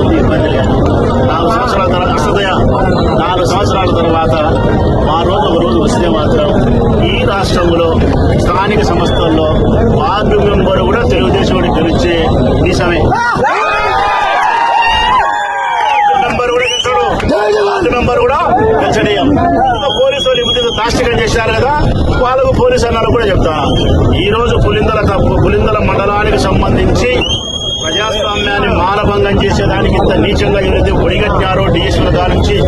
ఉంది ఇబ్బంది లేదు. నాలుగు సంవత్సరాల తర్వాత అసదయ నాలుగు సంవత్సరాల తర్వాత మా రోజు ఒక రోజు వస్తే మాత్రం ఈ రాష్ట్రంలో స్థానిక సంస్థల్లో వార్డు మెంబర్ కూడా తెలుగుదేశం వాడు గెలిచే నిజమే. మెంబర్ కూడా గెలిచాడు వార్డు మెంబర్ కూడా గెలిచడేయం పోలీసు వాళ్ళు ఇప్పుడు దాష్టికం చేశారు కదా వాళ్ళకు పోలీసు అన్నారు కూడా చెప్తా. ఈ రోజు పులిందల పులిందల మండలానికి సంబంధించి మానభంగం చేసేదానికి ఇంత నీచంగా ఎవరైతే ఒడిగట్టారో డిఎస్పీల నుంచి